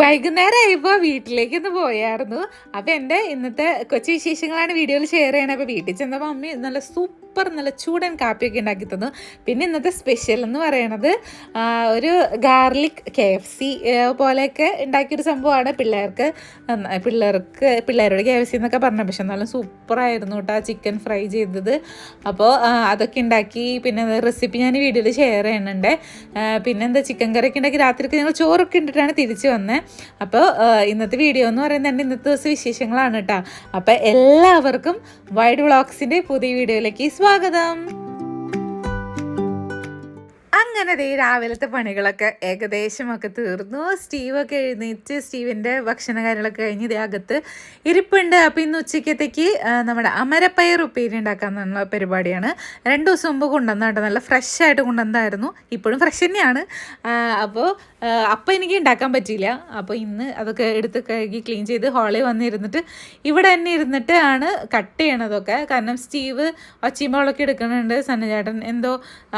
വൈകുന്നേരം ആയപ്പോൾ വീട്ടിലേക്ക് ഒന്ന് പോയായിരുന്നു. അപ്പൊ എന്റെ ഇന്നത്തെ കൊച്ചു വിശേഷങ്ങളാണ് വീഡിയോയിൽ ഷെയർ ചെയ്യണത്. അപ്പോൾ വീട്ടിൽ ചെന്നപ്പോൾ അമ്മ നല്ല സൂപ്പർ നല്ല ചൂടൻ കാപ്പിയൊക്കെ ഉണ്ടാക്കി തന്നു. പിന്നെ ഇന്നത്തെ സ്പെഷ്യൽ എന്ന് പറയണത് ഒരു ഗാർലിക് കെ എഫ് സി പോലെയൊക്കെ ഉണ്ടാക്കിയൊരു സംഭവമാണ് പിള്ളേർക്ക് പിള്ളേർക്ക് പിള്ളേരോട് കെ എഫ് സി എന്നൊക്കെ പറഞ്ഞു പക്ഷെ എന്നാലും സൂപ്പറായിരുന്നു കേട്ടോ ചിക്കൻ ഫ്രൈ ചെയ്തത്. അപ്പോൾ അതൊക്കെ ഉണ്ടാക്കി. പിന്നെ റെസിപ്പി ഞാൻ വീഡിയോയിൽ ഷെയർ ചെയ്യുന്നുണ്ട്. പിന്നെ എന്താ ചിക്കൻ കറിയൊക്കെ ഉണ്ടാക്കി രാത്രിക്ക് ഞങ്ങൾ ചോറൊക്കെ ഇട്ടിട്ടാണ് തിരിച്ചു വന്നത് അപ്പോൾ ഇന്നത്തെ വീഡിയോ എന്ന് പറയുന്നത് ഇന്നത്തെ ദിവസം വിശേഷങ്ങളാണ് കേട്ടോ. അപ്പോൾ എല്ലാവർക്കും വൈഡ് വ്ളോഗ്സിന്റെ പുതിയ വീഡിയോയിലേക്ക് സ്വാഗതം. അങ്ങനെ ദേ രാവിലത്തെ പണികളൊക്കെ ഏകദേശമൊക്കെ തീർന്നു. സ്റ്റീവൊക്കെ എഴുന്നേറ്റ് സ്റ്റീവിന്റെ ഭക്ഷണ കാര്യങ്ങളൊക്കെ കഴിഞ്ഞ് ഇതേ അകത്ത് ഇരിപ്പുണ്ട്. അപ്പോൾ ഇന്ന് ഉച്ചയ്ക്കത്തേക്ക് നമ്മുടെ അമരപ്പയർ ഉപ്പേരി ഉണ്ടാക്കാന്നുള്ള പരിപാടിയാണ്. രണ്ട് ദിവസം മുമ്പ് കൊണ്ടുവന്നാട്ടോ നല്ല ഫ്രഷ് ആയിട്ട് കൊണ്ടുവന്നായിരുന്നു ഇപ്പോഴും ഫ്രഷ് തന്നെയാണ്. അപ്പോൾ അപ്പം എനിക്ക് ഉണ്ടാക്കാൻ പറ്റിയില്ല. അപ്പോൾ ഇന്ന് അതൊക്കെ എടുത്ത് കഴുകി ക്ലീൻ ചെയ്ത് ഹാളിൽ വന്നിരുന്നിട്ട് ഇവിടെ തന്നെ ഇരുന്നിട്ട് ആണ് കട്ട് ചെയ്യണതൊക്കെ. കാരണം സ്റ്റീവ് ഒച്ചീമ്പോളൊക്കെ എടുക്കുന്നുണ്ട് സന്നചേട്ടൻ എന്തോ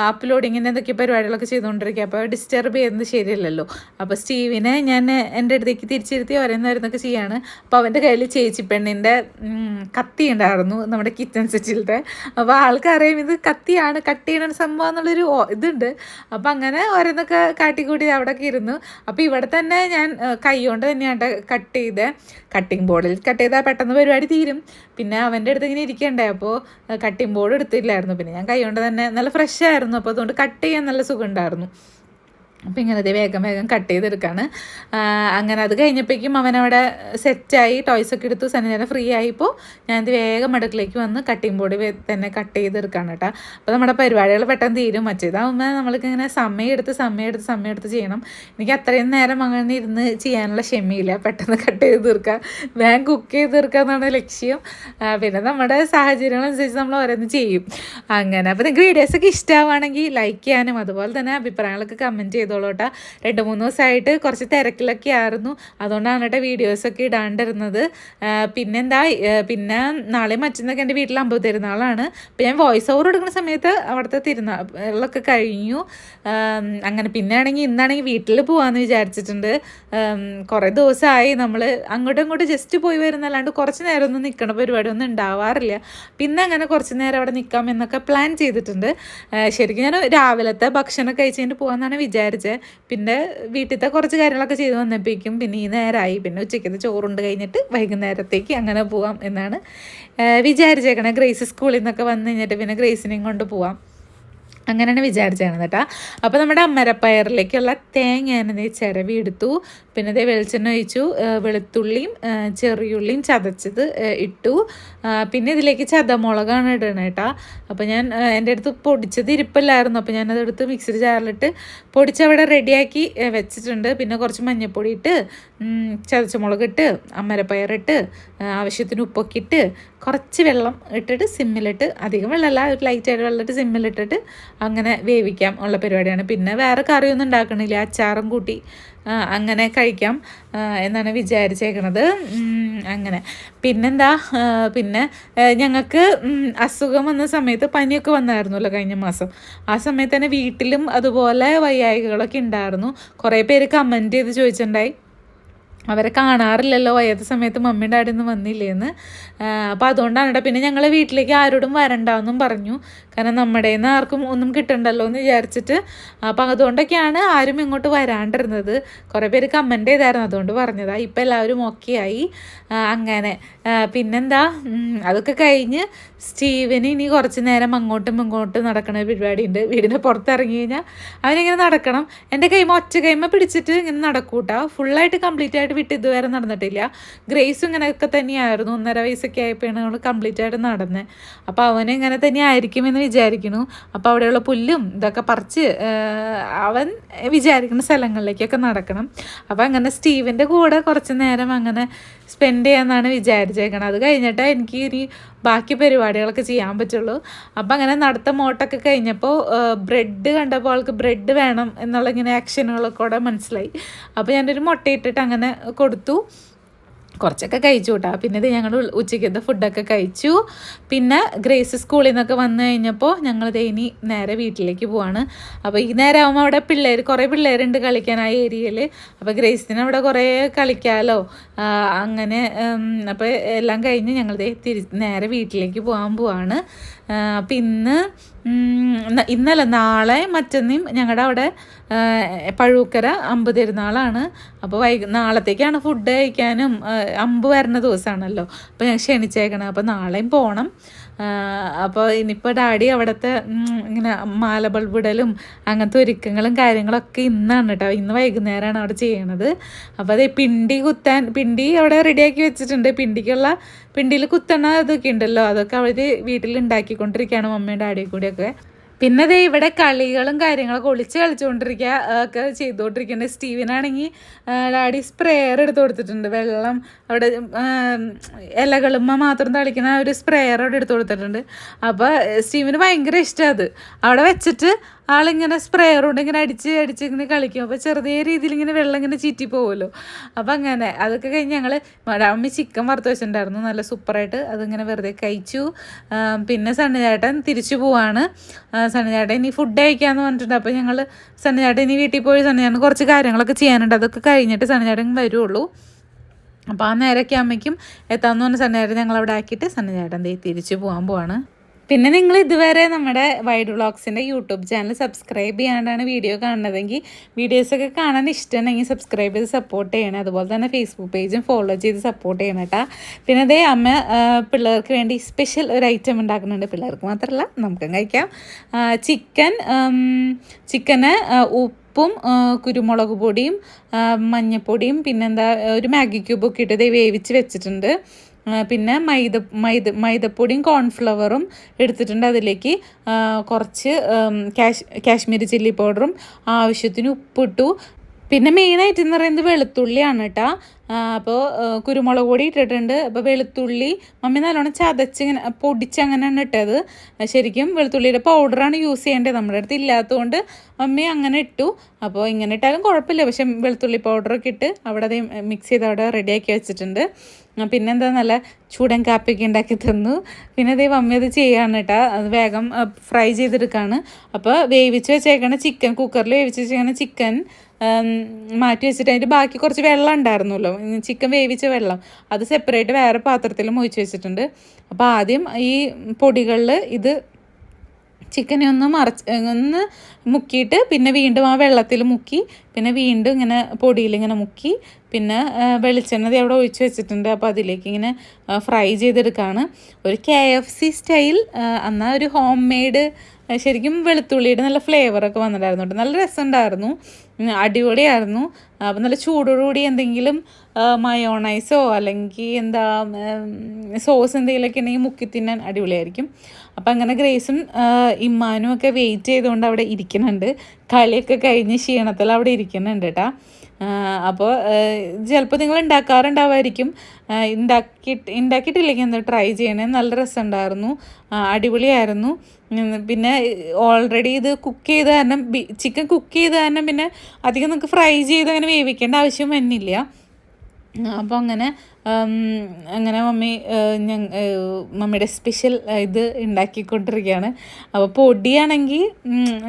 അപ്ലോഡിങ്ങിന്റെ എന്തൊക്കെ പരിപാടികളൊക്കെ ചെയ്തുകൊണ്ടിരിക്കുക അപ്പോൾ ഡിസ്റ്റർബ് ചെയ്യുന്നത് ശരിയല്ലല്ലോ. അപ്പോൾ സ്റ്റീവിനെ ഞാൻ എന്റെ അടുത്തേക്ക് തിരിച്ചിരുത്തി ഓരോന്നോരോന്നൊക്കെ ചെയ്യാണ്. അപ്പോൾ അവന്റെ കയ്യിൽ ചേച്ചി പെണ്ണിന്റെ കത്തി ഉണ്ടായിരുന്നു നമ്മുടെ കിച്ചൺ സെറ്റിലത്തെ അപ്പോൾ ആൾക്കറിയാം ഇത് കത്തിയാണ് കട്ട് ചെയ്യണ സംഭവം എന്നുള്ളൊരു ഇതുണ്ട്. അപ്പോൾ അങ്ങനെ ഓരോന്നൊക്കെ കാട്ടിക്കൂട്ടി അവിടെ ഇരുന്നു അപ്പോൾ ഇവിടെ തന്നെ ഞാൻ കൈകൊണ്ട് തന്നെയാണ് കട്ട് ചെയ്ത്. കട്ടിംഗ് ബോർഡിൽ കട്ട് ചെയ്താൽ പെട്ടെന്ന് പരിപാടി തീരും. പിന്നെ അവന്റെ അടുത്ത് ഇങ്ങനെ ഇരിക്കണ്ടേ? അപ്പോൾ കട്ടിംഗ് ബോർഡ് എടുത്തില്ലായിരുന്നു. പിന്നെ ഞാൻ കൈ കൊണ്ട് തന്നെ നല്ല ഫ്രഷ് ആയിരുന്നു. അപ്പോൾ അതുകൊണ്ട് കട്ട് ചെയ്യാൻ നല്ല സുഖം ഉണ്ടായിരുന്നു. അപ്പം ഇങ്ങനെ ഇത് വേഗം വേഗം കട്ട് ചെയ്തെടുക്കാണ്. അങ്ങനെ അത് കഴിഞ്ഞപ്പോഴേക്കും അവനവിടെ സെറ്റായി ടോയ്സ് ഒക്കെ എടുത്തു സന്നിധാനം ഫ്രീ ആയിപ്പോൾ ഞാനിത് വേഗം അടുക്കളേക്ക് വന്ന് കട്ടിംഗ് ബോർഡ് തന്നെ കട്ട് ചെയ്തെടുക്കാണ് കേട്ടോ അപ്പോൾ നമ്മുടെ പരിപാടികൾ പെട്ടെന്ന് തീരും. മറ്റേതാകുമ്പോൾ നമ്മൾക്ക് ഇങ്ങനെ സമയം എടുത്ത് സമയം എടുത്ത് സമയം എടുത്ത് ചെയ്യണം. എനിക്ക് അത്രയും നേരം അങ്ങനെ ഇരുന്ന് ചെയ്യാനുള്ള ക്ഷമയില്ല. പെട്ടെന്ന് കട്ട് ചെയ്ത് തീർക്കുക വേഗം കുക്ക് ചെയ്ത് തീർക്കുക എന്നാണ് ലക്ഷ്യം. പിന്നെ നമ്മുടെ സാഹചര്യങ്ങളനുസരിച്ച് നമ്മൾ ഓരോന്ന് ചെയ്യും. അങ്ങനെ. അപ്പോൾ നിങ്ങൾക്ക് വീഡിയോസൊക്കെ ഇഷ്ടമാവുകയാണെങ്കിൽ ലൈക്ക് ചെയ്യാനും അതുപോലെ തന്നെ അഭിപ്രായങ്ങളൊക്കെ കമന്റ് ചെയ്തോളൂ കേട്ടോ രണ്ട് മൂന്ന് ദിവസമായിട്ട് കുറച്ച് തിരക്കിലൊക്കെ ആയിരുന്നു. അതുകൊണ്ടാണ് കേട്ടോ വീഡിയോസൊക്കെ ഇടാണ്ടിരുന്നത്. പിന്നെന്താ പിന്നെ നാളെ മറ്റന്നൊക്കെ എന്റെ വീട്ടിൽ അമ്പത് തിരുനാളാണ് അപ്പോൾ ഞാൻ വോയിസ് ഓവർ എടുക്കുന്ന സമയത്ത് അവിടുത്തെ തിരുനാളൊക്കെ കഴിഞ്ഞു. അങ്ങനെ പിന്നെ ആണെങ്കിൽ ഇന്നാണെങ്കിൽ വീട്ടിൽ പോകാമെന്ന് വിചാരിച്ചിട്ടുണ്ട്. കുറേ ദിവസമായി നമ്മൾ അങ്ങോട്ടും ഇങ്ങോട്ടും ജസ്റ്റ് പോയി വരുന്നല്ലാണ്ട് കുറച്ച് നേരം ഒന്നും നിൽക്കണ പരിപാടി ഒന്നും ഉണ്ടാവാറില്ല. പിന്നെ അങ്ങനെ കുറച്ച് നേരം അവിടെ നിൽക്കാം എന്നൊക്കെ പ്ലാൻ ചെയ്തിട്ടുണ്ട്. ശരിക്കും ഞാൻ രാവിലത്തെ ഭക്ഷണം കഴിച്ചിട്ട് പോകാമെന്നാണ് വിചാരിച്ചത്. പിന്നെ വീട്ടിലത്തെ കുറച്ച് കാര്യങ്ങളൊക്കെ ചെയ്ത് വന്നപ്പോഴേക്കും പിന്നെ ഈ നേരമായി പിന്നെ ഉച്ചയ്ക്കത്തെ ചോറുണ്ട് കഴിഞ്ഞിട്ട് വൈകുന്നേരത്തേക്ക് അങ്ങനെ പോവാം എന്നാണ് വിചാരിച്ചേക്കണേ. ഗ്രേസ് സ്കൂളിൽ നിന്നൊക്കെ വന്നു കഴിഞ്ഞിട്ട് പിന്നെ ഗ്രേസിനെയും കൊണ്ട് പോവാം. അങ്ങനെയാണ് വിചാരിച്ചാണ് കേട്ടോ. അപ്പോൾ നമ്മുടെ അമ്മരപ്പയറിലേക്കുള്ള തേങ്ങ ഞാനത് ചിരവി എടുത്തു പിന്നെ അതേ വെളിച്ചെണ്ണ ഒഴിച്ചു. വെളുത്തുള്ളിയും ചെറിയുള്ളിയും ചതച്ചത് ഇട്ടു. പിന്നെ ഇതിലേക്ക് ചതമുളകാണ് ഇടണത് കേട്ടോ. അപ്പോൾ ഞാൻ എന്റെ അടുത്ത് പൊടിച്ചത് ഇരിപ്പല്ലായിരുന്നു. അപ്പോൾ ഞാനതെടുത്ത് മിക്സിയിൽ ജാറിലിട്ട് പൊടിച്ചവിടെ റെഡിയാക്കി വെച്ചിട്ടുണ്ട്. പിന്നെ കുറച്ച് മഞ്ഞൾപ്പൊടി ഇട്ട് ഉം, ചതച്ച മുളകിട്ട് അമ്മരപ്പയറിട്ട് ആ, ആവശ്യത്തിന് ഉപ്പൊക്കെ ഇട്ട് കുറച്ച് വെള്ളം ഇട്ടിട്ട് സിമ്മിലിട്ട് അധികം വെള്ളമല്ല ഒരു ലൈറ്റായിട്ട് വെള്ളം ഇട്ട് സിമ്മിലിട്ടിട്ട് അങ്ങനെ വേവിക്കാം ഉള്ള പരിപാടിയാണ്. പിന്നെ വേറെ കറിയൊന്നും ഉണ്ടാക്കണില്ല അച്ചാറും കൂട്ടി അങ്ങനെ കഴിക്കാം എന്നാണ് വിചാരിച്ചേക്കണത്. അങ്ങനെ. പിന്നെന്താ പിന്നെ ഞങ്ങൾക്ക് അസുഖം വന്ന സമയത്ത് പനിയൊക്കെ വന്നായിരുന്നല്ലോ കഴിഞ്ഞ മാസം. ആ സമയത്ത് തന്നെ വീട്ടിലും അതുപോലെ വയ്യായികളൊക്കെ ഉണ്ടായിരുന്നു. കുറേ പേര് കമന്റ് ചെയ്ത് ചോദിച്ചിട്ടുണ്ടായി. അവരെ കാണാറില്ലല്ലോ ഏത് സമയത്ത് മമ്മിയും ഡാഡിയൊന്നും വന്നില്ലേന്ന്. അപ്പോൾ അതുകൊണ്ടാണ് കേട്ടോ പിന്നെ ഞങ്ങളെ വീട്ടിലേക്ക് ആരോടും വരണ്ടാവെന്നും പറഞ്ഞു. കാരണം നമ്മുടെ നിന്ന് ആർക്കും ഒന്നും കിട്ടണ്ടല്ലോ എന്ന് വിചാരിച്ചിട്ട്. അപ്പോൾ അതുകൊണ്ടൊക്കെയാണ് ആരും ഇങ്ങോട്ട് വരാണ്ടിരുന്നത്. കുറേ പേര് കമന്റ് ചെയ്തായിരുന്നു അതുകൊണ്ട് പറഞ്ഞതാണ് ഇപ്പം എല്ലാവരും ഓക്കെ ആയി. അങ്ങനെ. പിന്നെന്താ? അതൊക്കെ കഴിഞ്ഞ് സ്റ്റീവന് ഇനി കുറച്ച് നേരം അങ്ങോട്ടും ഇങ്ങോട്ടും നടക്കണ പരിപാടിയുണ്ട്. വീടിന്റെ പുറത്തിറങ്ങി കഴിഞ്ഞാൽ അവനിങ്ങനെ നടക്കണം. എന്റെ കൈമ ഒറ്റ കൈമ പിടിച്ചിട്ട് ഇങ്ങനെ നടക്കൂട്ടാ. ഫുള്ളായിട്ട് കംപ്ലീറ്റ് ആയിട്ട് വിട്ട് ഇതുവരെ നടന്നിട്ടില്ല. ഗ്രേസും ഇങ്ങനെയൊക്കെ തന്നെയായിരുന്നു. ഒന്നര വയസ്സൊക്കെ ആയപ്പോഴാണ് നമ്മൾ കംപ്ലീറ്റ് ആയിട്ട് നടന്നത് അപ്പോൾ അവനെ ഇങ്ങനെ തന്നെ ആയിരിക്കുമെന്ന് വിചാരിക്കുന്നു. അപ്പോൾ അവിടെയുള്ള പുല്ലും ഇതൊക്കെ പറിച്ച് അവൻ വിചാരിക്കുന്ന സ്ഥലങ്ങളിലേക്കൊക്കെ നടക്കണം. അപ്പോൾ അങ്ങനെ സ്റ്റീവിന്റെ കൂടെ കുറച്ച് നേരം അങ്ങനെ സ്പെൻഡ് ചെയ്യാമെന്നാണ് വിചാരിച്ചേക്കണം. അത് കഴിഞ്ഞിട്ട് എനിക്ക് ഇനി ബാക്കി പരിപാടികളൊക്കെ ചെയ്യാൻ പറ്റുള്ളൂ. അപ്പം അങ്ങനെ നടത്ത മോട്ടൊക്കെ കഴിഞ്ഞപ്പോൾ ബ്രെഡ് കണ്ടപ്പോൾ ആൾക്ക് ബ്രെഡ് വേണം എന്നുള്ള ഇങ്ങനെ ആക്ഷനുകളൊക്കെ കൂടെ മനസ്സിലായി. അപ്പോൾ ഞാനൊരു മുട്ടയിട്ടിട്ട് അങ്ങനെ കൊടുത്തു. കുറച്ചൊക്കെ കഴിച്ചു കേട്ടോ പിന്നെ ഇത് ഞങ്ങൾ ഉച്ചയ്ക്കത്തെ ഫുഡൊക്കെ കഴിച്ചു. പിന്നെ ഗ്രേസ് സ്കൂളിൽ നിന്നൊക്കെ വന്നു കഴിഞ്ഞപ്പോൾ ഞങ്ങൾ ഇനി നേരെ വീട്ടിലേക്ക് പോവാണ്. അപ്പോൾ ഈ നേരം ആകുമ്പോൾ അവിടെ പിള്ളേർ കുറേ പിള്ളേരുണ്ട് കളിക്കാൻ ആ ഏരിയയിൽ അപ്പോൾ ഗ്രേസിന് അവിടെ കുറേ കളിക്കാമല്ലോ അങ്ങനെ അപ്പോൾ എല്ലാം കഴിഞ്ഞ് ഞങ്ങൾ തിരി നേരെ വീട്ടിലേക്ക് പോകാൻ പോവാണ്. അപ്പം ഇന്ന് ഉം, ന- ഇന്നല്ല നാളെ മറ്റന്നേയും ഞങ്ങളുടെ അവിടെ പഴൂക്കര അമ്പ് തിരുനാളാണ് അപ്പോൾ വൈകി നാളത്തേക്കാണ് ഫുഡ് കഴിക്കാനും അമ്പ് വരുന്ന ദിവസമാണല്ലോ. അപ്പോൾ ഞാൻ ക്ഷണിച്ചേക്കണം. അപ്പോൾ നാളെയും പോകണം അപ്പോൾ ഇനിയിപ്പോൾ ഡാഡി അവിടുത്തെ ഇങ്ങനെ മാല ബൾബിടലും അങ്ങനത്തെ ഒരുക്കങ്ങളും കാര്യങ്ങളൊക്കെ ഇന്നാണ് കേട്ടോ ഇന്ന് വൈകുന്നേരമാണ് അവിടെ ചെയ്യണത്. അപ്പോൾ അതേ പിണ്ടി കുത്താൻ പിണ്ടി അവിടെ റെഡിയാക്കി വെച്ചിട്ടുണ്ട്. പിണ്ടിക്കുള്ള പിണ്ടിയിൽ കുത്തണ ഇതൊക്കെ ഉണ്ടല്ലോ. അതൊക്കെ അവർ വീട്ടിൽ ഉണ്ടാക്കിക്കൊണ്ടിരിക്കുകയാണ് മമ്മയും ഡാഡിയും കൂടിയൊക്കെ. പിന്നെ ദേ ഇവിടെ കളികളും കാര്യങ്ങളൊക്കെ ഒളിച്ച് കളിച്ചുകൊണ്ടിരിക്കുക ഒക്കെ ചെയ്തുകൊണ്ടിരിക്കുന്നുണ്ട് സ്റ്റീവിനാണെങ്കിൽ ഡാഡി സ്പ്രെയർ എടുത്ത് കൊടുത്തിട്ടുണ്ട്. വെള്ളം അവിടെ ഇലകളുമ്മ മാത്രം തളിക്കുന്ന ഒരു സ്പ്രെയർ അവിടെ എടുത്ത് കൊടുത്തിട്ടുണ്ട്. അപ്പോൾ സ്റ്റീവിന് ഭയങ്കര ഇഷ്ടമാണ് അത്. അവിടെ വെച്ചിട്ട് ആളിങ്ങനെ സ്പ്രേ കൊണ്ട് ഇങ്ങനെ അടിച്ച് അടിച്ച് ഇങ്ങനെ കളിക്കും. അപ്പോൾ ചെറിയ രീതിയിൽ ഇങ്ങനെ വെള്ളം ഇങ്ങനെ ചീറ്റി പോകുമല്ലോ അപ്പോൾ അങ്ങനെ അതൊക്കെ കഴിഞ്ഞ് ഞങ്ങൾ അമ്മി ചിക്കൻ വറുത്ത് വെച്ചിട്ടുണ്ടായിരുന്നു. നല്ല സൂപ്പറായിട്ട് അതിങ്ങനെ വെറുതെ കഴിച്ചു. പിന്നെ സണ്ണിചേട്ടൻ തിരിച്ചു പോവാണ്. സണ്ണിചാട്ടൻ ഇനി ഫുഡ് കഴിക്കാമെന്ന് പറഞ്ഞിട്ടുണ്ട്. അപ്പോൾ ഞങ്ങൾ സണ്ണിചേട്ടൻ ഇനി വീട്ടിൽ പോയി സണ്ണിചേട്ടൻ കുറച്ച് കാര്യങ്ങളൊക്കെ ചെയ്യാനുണ്ട്. അതൊക്കെ കഴിഞ്ഞിട്ട് സണ്ണിചേട്ടൻ വരുള്ളൂ. അപ്പോൾ ആ നേരമൊക്കെ അമ്മയ്ക്കും എത്താമെന്ന് പറഞ്ഞ സണ്ണിചേട്ടൻ ഞങ്ങൾ അവിടെ ആക്കിയിട്ട് സണ്ണിചേട്ടൻ തിരിച്ചു പോകാൻ പോവാണ്. പിന്നെ നിങ്ങൾ ഇതുവരെ നമ്മുടെ വൈഡ് വ്ളോഗ്സിന്റെ യൂട്യൂബ് ചാനൽ സബ്സ്ക്രൈബ് ചെയ്യാണ്ടാണ് വീഡിയോ കാണുന്നതെങ്കിൽ വീഡിയോസൊക്കെ കാണാൻ ഇഷ്ടമുണ്ടെങ്കിൽ സബ്സ്ക്രൈബ് ചെയ്ത് സപ്പോർട്ട് ചെയ്യണം. അതുപോലെ തന്നെ ഫേസ്ബുക്ക് പേജും ഫോളോ ചെയ്ത് സപ്പോർട്ട് ചെയ്യണം കേട്ടോ. പിന്നെ അതേ അമ്മ പിള്ളേർക്ക് വേണ്ടി സ്പെഷ്യൽ ഒരു ഐറ്റം ഉണ്ടാക്കുന്നുണ്ട്. പിള്ളേർക്ക് മാത്രമല്ല നമുക്കും കഴിക്കാം. ചിക്കൻ ചിക്കന് ഉപ്പും കുരുമുളക് പൊടിയും മഞ്ഞപ്പൊടിയും പിന്നെന്താ ഒരു മാഗി ക്യൂബൊക്കെ ഇട്ട് ദേ വേവിച്ച് വെച്ചിട്ടുണ്ട്. പിന്നെ മൈദ മൈദ മൈദപ്പൊടിയും കോൺഫ്ലവറും എടുത്തിട്ടുണ്ട് അതിലേക്ക്. കുറച്ച് കാശ്മീരി ചില്ലി പൗഡറും ആവശ്യത്തിന് ഉപ്പിട്ടു. പിന്നെ മെയിനായിട്ട് എന്ന് പറയുന്നത് വെളുത്തുള്ളിയാണ് കേട്ടോ അപ്പോൾ കുരുമുളക് പൊടി ഇട്ടിട്ടുണ്ട്. അപ്പോൾ വെളുത്തുള്ളി മമ്മി നല്ലോണം ചതച്ച് ഇങ്ങനെ പൊടിച്ച് അങ്ങനെയാണ് ഇട്ടത്. ശരിക്കും വെളുത്തുള്ളിയുടെ പൗഡറാണ് യൂസ് ചെയ്യേണ്ടത്. നമ്മുടെ അടുത്ത് ഇല്ലാത്തതുകൊണ്ട് മമ്മി അങ്ങനെ ഇട്ടു. അപ്പോൾ ഇങ്ങനെ ഇട്ടാലും കുഴപ്പമില്ല. പക്ഷെ വെളുത്തുള്ളി പൗഡറൊക്കെ ഇട്ട് അവിടെ അത് മിക്സ് ചെയ്ത് അവിടെ റെഡിയാക്കി വെച്ചിട്ടുണ്ട്. പിന്നെ എന്താ നല്ല ചൂടൻ കാപ്പിയൊക്കെ ഉണ്ടാക്കി തന്നു. പിന്നെ അതേ മമ്മി അത് ചെയ്യാണ് കേട്ടോ അത് വേഗം ഫ്രൈ ചെയ്തെടുക്കുകയാണ് അപ്പോൾ വേവിച്ച് വെച്ചേക്കണ ചിക്കൻ കുക്കറിൽ വേവിച്ച് വെച്ചേക്കണ ചിക്കൻ മാറ്റി വെച്ചിട്ട് അതിന്റെ ബാക്കി കുറച്ച് വെള്ളം ഉണ്ടായിരുന്നല്ലോ. ചിക്കൻ വേവിച്ച വെള്ളം. അത് സെപ്പറേറ്റ് വേറെ പാത്രത്തിൽ മൊഴിച്ച് വെച്ചിട്ടുണ്ട്. അപ്പോൾ ആദ്യം ഈ പൊടികളിൽ ഇത് ചിക്കനെ ഒന്ന് മറച്ച് ഒന്ന് മുക്കിയിട്ട് പിന്നെ വീണ്ടും ആ വെള്ളത്തിൽ മുക്കി പിന്നെ വീണ്ടും ഇങ്ങനെ പൊടിയിൽ ഇങ്ങനെ മുക്കി പിന്നെ വെളിച്ചെണ്ണ അവിടെ ഒഴിച്ച് വെച്ചിട്ടുണ്ട്. അപ്പോൾ അതിലേക്ക് ഇങ്ങനെ ഫ്രൈ ചെയ്തെടുക്കുകയാണ് ഒരു കെ എഫ് സി സ്റ്റൈൽ എന്നാൽ ഒരു ഹോം മെയ്ഡ് ശരിക്കും വെളുത്തുള്ളിയുടെ നല്ല ഫ്ലേവറൊക്കെ വന്നിട്ടുണ്ടായിരുന്നു കേട്ടോ. നല്ല രസമുണ്ടായിരുന്നു. അടിപൊളിയായിരുന്നു. അപ്പം നല്ല ചൂടോടുകൂടി എന്തെങ്കിലും മയോണൈസോ അല്ലെങ്കിൽ എന്താ സോസ് എന്തെങ്കിലുമൊക്കെ ഉണ്ടെങ്കിൽ മുക്കി തിന്നാൻ അടിപൊളിയായിരിക്കും. അപ്പം അങ്ങനെ ഗ്രേസും ഇമ്മാനും ഒക്കെ വെയിറ്റ് ചെയ്തുകൊണ്ട് അവിടെ ഇരിക്കുന്നുണ്ട്. കളിയൊക്കെ കഴിഞ്ഞ് ക്ഷീണത്തിൽ അവിടെ ഇരിക്കുന്നുണ്ട് കേട്ടോ. അപ്പോൾ ചിലപ്പോൾ നിങ്ങൾ ഉണ്ടാക്കാറുണ്ടാവുമായിരിക്കും ആ, ഉണ്ടാക്കിയിട്ട് ഉണ്ടാക്കിയിട്ടില്ലെങ്കിൽ എന്താ ട്രൈ ചെയ്യണേ? നല്ല രസമുണ്ടായിരുന്നു. അടിപൊളിയായിരുന്നു. പിന്നെ ഓൾറെഡി ഇത് കുക്ക് ചെയ്ത് കാരണം ചിക്കൻ കുക്ക് ചെയ്ത് കാരണം പിന്നെ അധികം നമുക്ക് ഫ്രൈ ചെയ്ത് അങ്ങനെ വേവിക്കേണ്ട ആവശ്യം വന്നില്ല. അപ്പോൾ അങ്ങനെ അങ്ങനെ മമ്മി മമ്മിയുടെ സ്പെഷ്യൽ ഇത് ഉണ്ടാക്കിക്കൊണ്ടിരിക്കുകയാണ് അപ്പോൾ പൊടിയാണെങ്കിൽ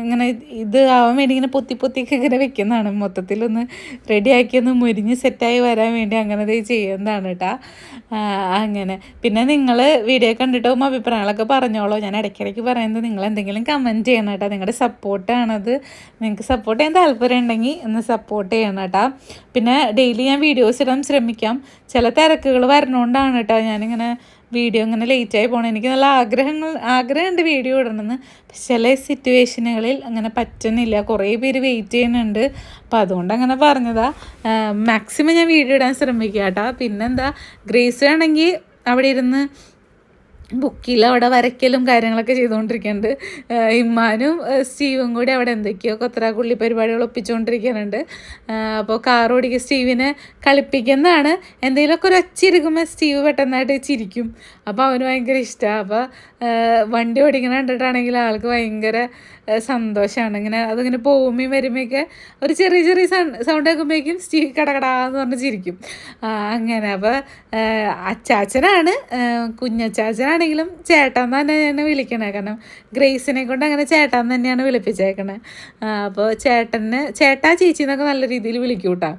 ഇങ്ങനെ ഇത് ആവാൻ വേണ്ടി ഇങ്ങനെ പൊത്തി പൊത്തിയൊക്കെ ഇങ്ങനെ വെക്കുന്നതാണ്. മൊത്തത്തിലൊന്ന് റെഡിയാക്കി ഒന്ന് മുരിഞ്ഞ് സെറ്റായി വരാൻ വേണ്ടി അങ്ങനെ ചെയ്യുന്നതാണ് കേട്ടോ അങ്ങനെ. പിന്നെ നിങ്ങൾ വീഡിയോ കണ്ടിട്ടും അഭിപ്രായങ്ങളൊക്കെ പറഞ്ഞോളൂ. ഞാൻ ഇടയ്ക്കിടയ്ക്ക് പറയുന്നത് നിങ്ങൾ എന്തെങ്കിലും കമന്റ് ചെയ്യണം കേട്ടോ. നിങ്ങളുടെ സപ്പോർട്ടാണത് നിങ്ങൾക്ക് സപ്പോർട്ട് ചെയ്യാൻ താല്പര്യം ഉണ്ടെങ്കിൽ ഒന്ന് സപ്പോർട്ട് ചെയ്യണം കേട്ടോ. പിന്നെ ഡെയിലി ഞാൻ വീഡിയോസ് ഇടാൻ ശ്രമിക്കാം. ചില തിരക്കുകൾ വരണോണ്ടാണ് കേട്ടോ ഞാനിങ്ങനെ വീഡിയോ ഇങ്ങനെ ലേറ്റായി പോകണം എനിക്ക് നല്ല ആഗ്രഹങ്ങൾ ആഗ്രഹമുണ്ട് വീഡിയോ ഇടണമെന്ന് ചില സിറ്റുവേഷനുകളിൽ അങ്ങനെ പറ്റുന്നില്ല. കുറേ പേര് വെയിറ്റ് ചെയ്യുന്നുണ്ട്. അപ്പോൾ അതുകൊണ്ട് അങ്ങനെ പറഞ്ഞതാ. മാക്സിമം ഞാൻ വീഡിയോ ഇടാൻ ശ്രമിക്കാം കേട്ടോ പിന്നെന്താ ഗ്രേസ് ആണെങ്കിൽ അവിടെ ഇരുന്ന് ബുക്കിൽ അവിടെ വരയ്ക്കലും കാര്യങ്ങളൊക്കെ ചെയ്തുകൊണ്ടിരിക്കുന്നുണ്ട്. ഇമ്മാനും സ്റ്റീവും കൂടി അവിടെ എന്തൊക്കെയോ കൊത്തറാക്കുള്ളി പരിപാടികൾ ഒപ്പിച്ചുകൊണ്ടിരിക്കുന്നുണ്ട്. അപ്പോൾ കാർ ഓടിക്കുക സ്റ്റീവിനെ കളിപ്പിക്കുന്നതാണ്. എന്തെങ്കിലുമൊക്കെ ഒരു ഒച്ചിരിക്കുമ്പോൾ സ്റ്റീവ് പെട്ടെന്നായിട്ട് ചിരിക്കും. അപ്പോൾ അവന് ഭയങ്കര ഇഷ്ടമാണ് അപ്പോൾ വണ്ടി ഓടിക്കണ കണ്ടിട്ടാണെങ്കിൽ ആൾക്ക് ഭയങ്കര സന്തോഷമാണ് ഇങ്ങനെ അതിങ്ങനെ പോകുമ്പോഴും വരുമ്പോഴൊക്കെ ഒരു ചെറിയ ചെറിയ സൗണ്ട് കേൾക്കുമ്പോഴേക്കും സ്റ്റീ കടകടാന്ന് പറഞ്ഞ് ചിരിക്കും. അങ്ങനെ. അപ്പോൾ അച്ചാച്ചനാണ്. കുഞ്ഞച്ചാച്ചനാണെങ്കിലും ചേട്ടൻ തന്നെയാണ് വിളിക്കണേ. കാരണം ഗ്രേസിനെ കൊണ്ട് അങ്ങനെ ചേട്ടൻ തന്നെയാണ് വിളിപ്പിച്ചേക്കണേ. അപ്പോൾ ചേട്ടന് ചേട്ടാ ചേച്ചി എന്നൊക്കെ നല്ല രീതിയിൽ വിളിക്കും കേട്ടോ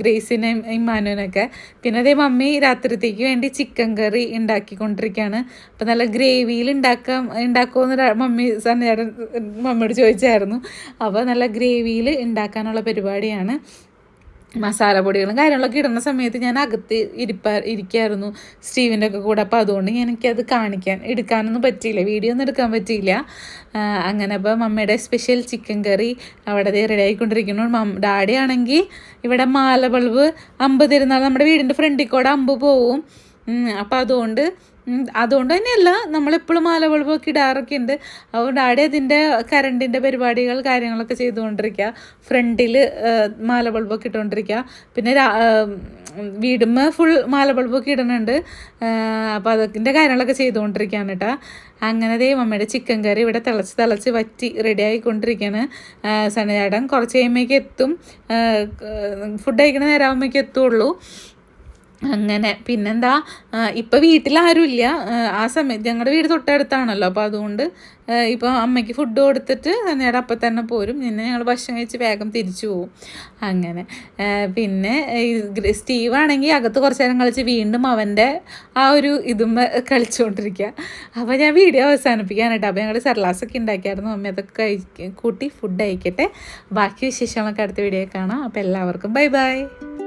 ഗ്രേസിനെയും ഇമ്മാനുവിനൊക്കെ. പിന്നെ അതേ മമ്മി രാത്രിത്തേക്ക് വേണ്ടി ചിക്കൻ കറി ഉണ്ടാക്കിക്കൊണ്ടിരിക്കുകയാണ് അപ്പം നല്ല ഗ്രേവിയിൽ ഉണ്ടാക്കാം ഉണ്ടാക്കുമെന്ന് മമ്മി സന്നേരം മമ്മിയോട് ചോദിച്ചായിരുന്നു. അപ്പോൾ നല്ല ഗ്രേവിയിൽ ഉണ്ടാക്കാനുള്ള പരിപാടിയാണ്. മസാല പൊടികളും കാര്യങ്ങളൊക്കെ ഇടുന്ന സമയത്ത് ഞാൻ അകത്ത് ഇരിപ്പ ഇരിക്കായിരുന്നു സ്റ്റീവിന്റെ ഒക്കെ കൂടെ. അപ്പോൾ അതുകൊണ്ട് എനിക്കത് കാണിക്കാൻ എടുക്കാനൊന്നും പറ്റിയില്ല. വീഡിയോ ഒന്നും എടുക്കാൻ പറ്റിയില്ല. അങ്ങനെ അപ്പോൾ മമ്മയുടെ സ്പെഷ്യൽ ചിക്കൻ കറി അവിടെ റെഡി ആയിക്കൊണ്ടിരിക്കുന്നു. മം ഡാഡി ആണെങ്കിൽ ഇവിടെ മാല ബൾബ് അമ്പ് തരുന്നാൽ നമ്മുടെ വീടിന്റെ ഫ്രണ്ടിൽ കൂടെ അമ്പ് പോവും. അപ്പോൾ അതുകൊണ്ട് അതുകൊണ്ട് തന്നെയല്ല നമ്മളെപ്പോഴും മാല ബൾബൊക്കെ ഇടാറൊക്കെ ഉണ്ട് അതുകൊണ്ട് ആടെ അതിന്റെ കരണ്ടിന്റെ പരിപാടികൾ കാര്യങ്ങളൊക്കെ ചെയ്തുകൊണ്ടിരിക്കുക. ഫ്രണ്ടിൽ മാല ബൾബൊക്കെ ഇട്ടുകൊണ്ടിരിക്കുക. പിന്നെ വീടുമ്മ ഫുൾ മാല ബൾബൊക്കെ ഇടുന്നുണ്ട് അപ്പോൾ അതിന്റെ കാര്യങ്ങളൊക്കെ ചെയ്തുകൊണ്ടിരിക്കുകയാണ് കേട്ടോ. അങ്ങനെ ദേ മമ്മയുടെ ചിക്കൻ കറി ഇവിടെ തിളച്ച് തിളച്ച് വറ്റി റെഡി ആയിക്കൊണ്ടിരിക്കുകയാണ്. സനചേട്ടൻ കുറച്ച് കഴിയുമ്പോഴേക്ക് എത്തും. ഫുഡ് കഴിക്കണ നേരമാകുമ്പോഴേക്ക് എത്തുള്ളൂ. അങ്ങനെ. പിന്നെന്താ ഇപ്പോൾ ഇപ്പം വീട്ടിലാരുമില്ല ആ, സമയത്ത് ഞങ്ങളുടെ വീട് തൊട്ടടുത്താണല്ലോ. അപ്പോൾ അതുകൊണ്ട് ഇപ്പോൾ അമ്മയ്ക്ക് ഫുഡ് കൊടുത്തിട്ട് നേരെ അപ്പം തന്നെ പോരും. പിന്നെ ഞങ്ങൾ ഭക്ഷണം കഴിച്ച് വേഗം തിരിച്ചു പോവും. അങ്ങനെ. പിന്നെ സ്റ്റീവ് ആണെങ്കിൽ അകത്ത് കുറച്ച് നേരം കളിച്ച് വീണ്ടും അവന്റെ ആ ഒരു ഇതും കളിച്ചുകൊണ്ടിരിക്കുക അപ്പോൾ ഞാൻ വീഡിയോ അവസാനിപ്പിക്കാനായിട്ട് അപ്പോൾ ഞങ്ങൾ സർലാസൊക്കെ ഉണ്ടാക്കിയായിരുന്നു അമ്മ അതൊക്കെ കൂട്ടി ഫുഡ് അയക്കട്ടെ ബാക്കി വിശേഷങ്ങളൊക്കെ അടുത്ത വീഡിയോ കാണാം. അപ്പോൾ എല്ലാവർക്കും ബൈ ബൈ.